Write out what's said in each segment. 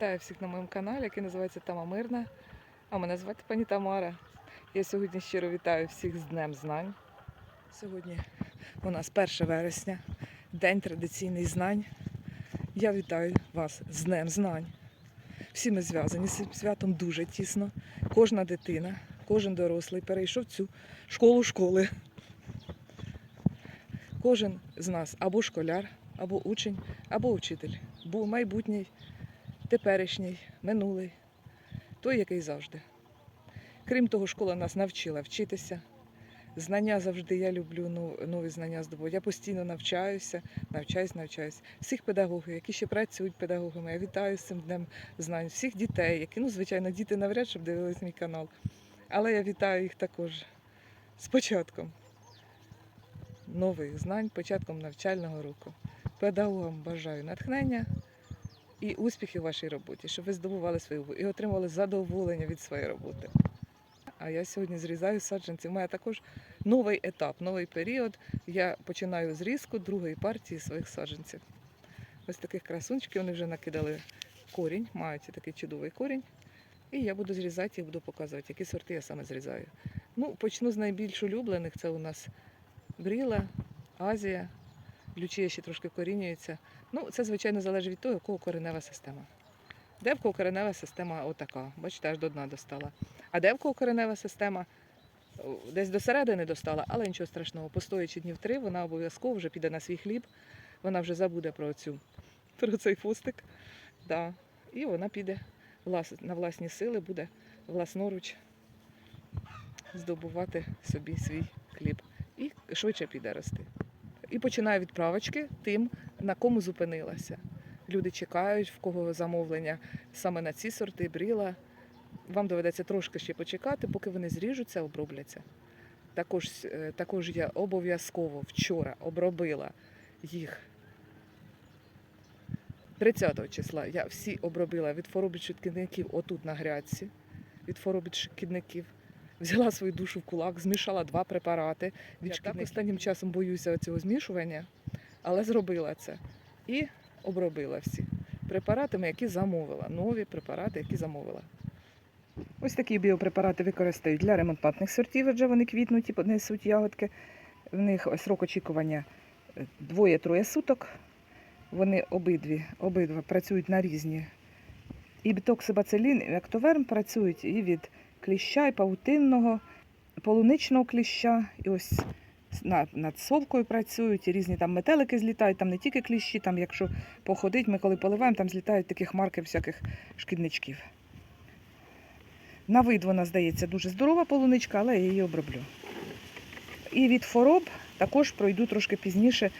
Вітаю всіх на моєму каналі, який називається Тама Мирна. А мене звати пані Тамара. Я сьогодні щиро вітаю всіх з Днем Знань. Сьогодні у нас 1 вересня, День традиційних знань. Я вітаю вас з Днем Знань. Всі ми зв'язані з цим святом дуже тісно. Кожна дитина, кожен дорослий перейшов цю школу школи. Кожен з нас або школяр, або учень, або учитель, був майбутній, теперішній, минулий, той, який завжди. Крім того, школа нас навчила вчитися. Знання завжди я люблю ну, нові знання здобувати. Я постійно навчаюся, навчаюсь, навчаюсь. Всіх педагогів, які ще працюють педагогами, я вітаю з цим днем знань, всіх дітей, які, ну, звичайно, діти навряд щоб дивились мій канал. Але я вітаю їх також з початком нових знань, початком навчального року. Педагогам бажаю натхнення і успіхів у вашій роботі, щоб ви здобували свою і отримували задоволення від своєї роботи. А я сьогодні зрізаю саджанці. У мене також новий етап, новий період. Я починаю зрізку другої партії своїх саджанців. Ось таких красунчиків вони вже накидали корінь, мають такий чудовий корінь. І я буду зрізати їх, буду показувати, які сорти я саме зрізаю. Ну, почну з найбільш улюблених. Це у нас Бріла, Азія, Лючія ще трошки корінюється. Ну, це, звичайно, залежить від того, у кого коренева система. Де в кого коренева система отака, бачите, аж до дна достала. А де в кого коренева система десь до середини достала, але нічого страшного. Постоячи днів три, вона обов'язково вже піде на свій хліб, вона вже забуде про цю, про цей фустик. Да. І вона піде на власні сили, буде власноруч здобувати собі свій хліб. І швидше піде рости. І починаю відправочки тим, на кому зупинилася. Люди чекають, в кого замовлення саме на ці сорти, бріла. Вам доведеться трошки ще почекати, поки вони зріжуться, обробляться. Також, е, також я обов'язково вчора обробила їх 30 числа. Я всі обробила від хвороби шкідників отут на грядці, від хвороби шкідників. Взяла свою душу в кулак, змішала два препарати. Від так останнім часом боюся цього змішування, але зробила це. І обробила всі препаратами, які замовила. Нові препарати, які замовила. Ось такі біопрепарати використають для ремонтантних сортів, адже вони квітнуть і несуть ягодки. В них срок очікування е, двоє-троє суток. Вони обидві, обидва працюють на різні. І бітоксибацилін, і актоверм працюють і від кліща, і павутинного, полуничного кліща. І ось над, совкою працюють, і різні там метелики злітають, там не тільки кліщі, там якщо походить, ми коли поливаємо, там злітають такі хмарки всяких шкідничків. На вид вона здається дуже здорова полуничка, але я її оброблю. І від хвороб також пройду трошки пізніше.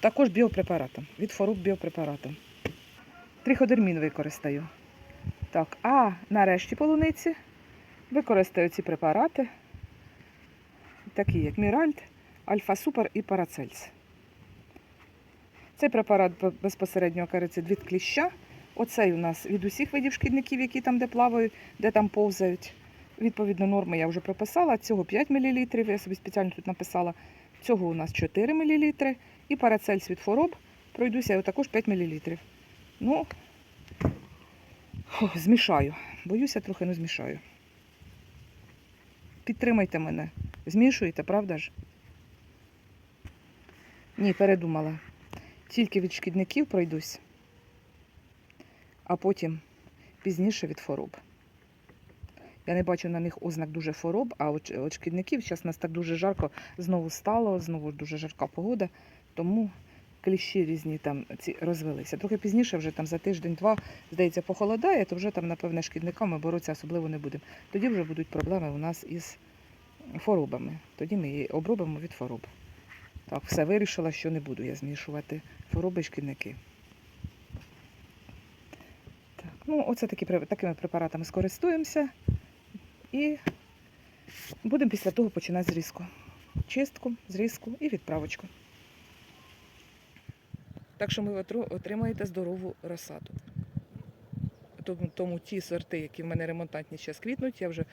Також біопрепаратом. Від хвороб біопрепаратом. Триходермін використаю. Так, а нарешті полуниці використаю ці препарати, такі як Міральд, Альфа Супер і Парацельс. Цей препарат безпосередньо кариться від кліща. Оцей у нас від усіх видів шкідників, які там де плавають, де там повзають. Відповідно, норми я вже прописала. Цього 5 мл, я собі спеціально тут написала. Цього у нас 4 мл. І парацельс від хвороб пройдуся його також 5 мл. Ну, змішаю. Боюся трохи, не змішаю. Підтримайте мене. Змішуєте, правда ж? Ні, передумала. Тільки від шкідників пройдусь, а потім пізніше від хвороб. Я не бачу на них ознак дуже хвороб, а от шкідників зараз нас так дуже жарко знову стало, знову дуже жарка погода, тому кліщі різні там ці розвелися. Трохи пізніше, вже там за тиждень-два, здається, похолодає, то вже там, напевне, шкідниками боротися особливо не будемо. Тоді вже будуть проблеми у нас із хворобами. Тоді ми її обробимо від хвороб. Так, все вирішила, що не буду я змішувати хвороби і шкідники. Так, ну, оце такі, такими препаратами скористуємося і будемо після того починати зрізку. Чистку, зрізку і відправочку. Так що ви отримаєте здорову розсаду. Тому, ті сорти, які в мене ремонтантні зараз квітнуть, я вже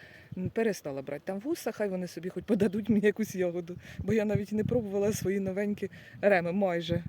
перестала брати там вуса, хай вони собі хоч подадуть мені якусь ягоду, бо я навіть не пробувала свої новенькі реми майже.